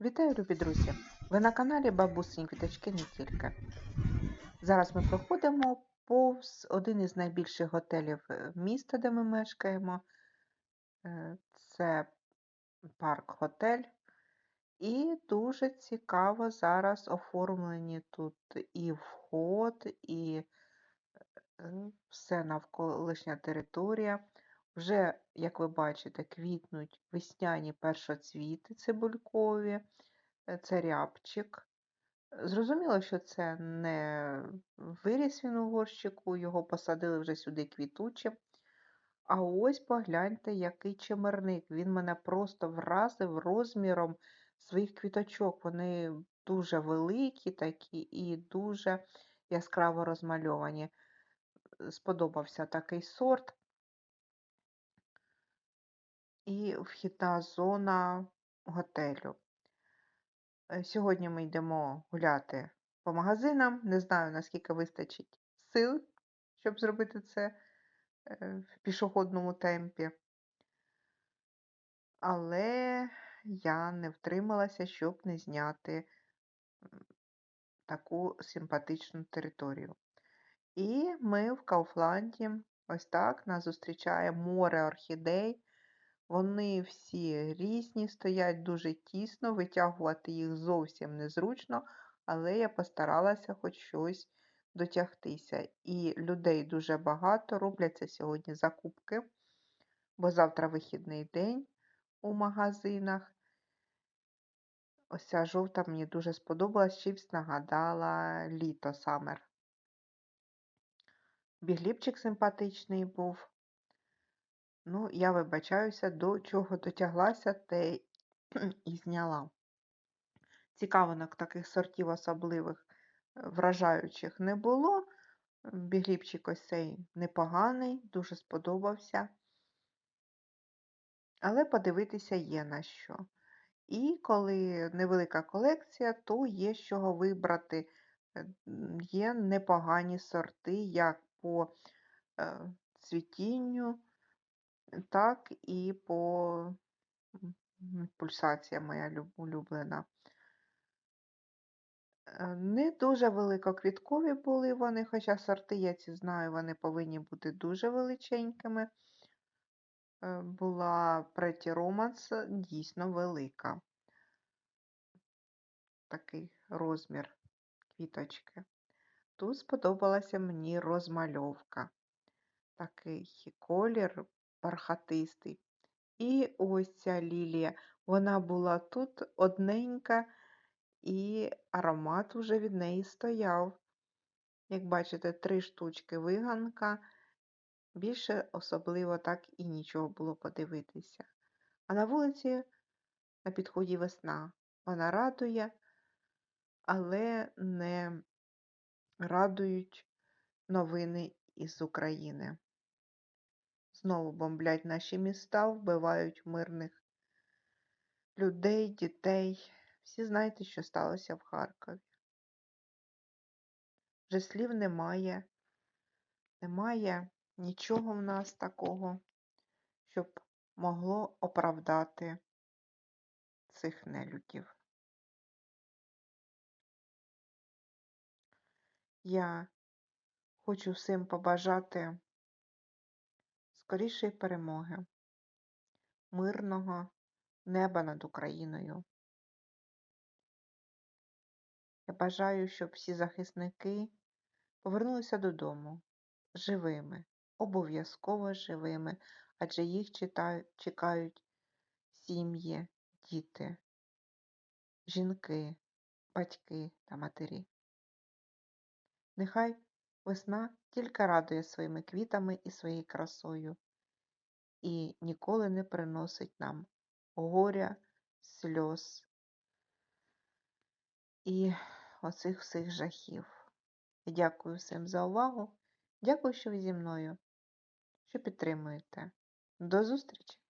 Вітаю, любі друзі! Ви на каналі Бабусині Квіточки не тільки. Зараз ми проходимо повз один із найбільших готелів е, міста, де ми мешкаємо. Е, Це парк-готель. І дуже цікаво зараз оформлені тут і вход, і е, все навколишня територія. Вже, як ви бачите, квітнуть весняні першоцвіти цибулькові, е, це рябчик. Зрозуміло, що це не виріс він у горщику, його посадили вже сюди квітучим. А ось погляньте, який чимерник. Він мене просто вразив розміром своїх квіточок. Вони дуже великі такі і дуже яскраво розмальовані. Сподобався такий сорт. І вхідна зона готелю. Е, Сьогодні ми йдемо гуляти по магазинам. Не знаю, наскільки вистачить сил, щоб зробити це е, в пішохідному темпі. Але я не втрималася, щоб не зняти таку симпатичну територію. І ми в Кауфланді, ось так, нас зустрічає море орхідей. Вони всі різні, стоять дуже тісно, витягувати їх зовсім незручно, але я постаралася хоч щось дотягтися. І людей дуже багато, робляться сьогодні закупки, бо завтра вихідний день у магазинах. Ось ця жовта мені дуже сподобалась, чимсь нагадала літо самер. Бігліпчик симпатичний був. Ну, я вибачаюся, до чого дотяглася, те і зняла. Цікавинок таких сортів особливих, е, вражаючих не було. Бігліпчик ось цей непоганий, дуже сподобався. Але подивитися є на що. І коли невелика колекція, то є з чого вибрати. Е, Є непогані сорти, як по е, цвітінню, так і по пульсація моя улюблена. Е, Не дуже великоквіткові були вони, хоча сорти, я ці знаю, вони повинні бути дуже величенькими. Е, Була Pretty Romance дійсно велика. Такий розмір квіточки. Тут сподобалася мені розмальовка. Такий колір бархатистий. І ось ця лілія. Вона була тут одненька, і аромат уже від неї стояв. Як бачите, три штучки виганка. Більше особливо так і нічого було подивитися. А на вулиці на підході весна. Вона радує, але не радують новини із України. Знову бомблять наші міста, вбивають мирних людей, дітей. Всі знаєте, що сталося в Харкові. Вже слів немає. Немає нічого в нас такого, щоб могло оправдати цих нелюдів. Я хочу всім побажати скорішої перемоги, мирного неба над Україною. Я бажаю, щоб всі захисники повернулися додому живими, обов'язково живими, адже їх чекають сім'ї, діти, жінки, батьки та матері. Нехай весна тільки радує своїми квітами і своєю красою і ніколи не приносить нам горя, сльоз і оцих всіх жахів. Дякую всім за увагу. Дякую, що ви зі мною, що підтримуєте. До зустрічі!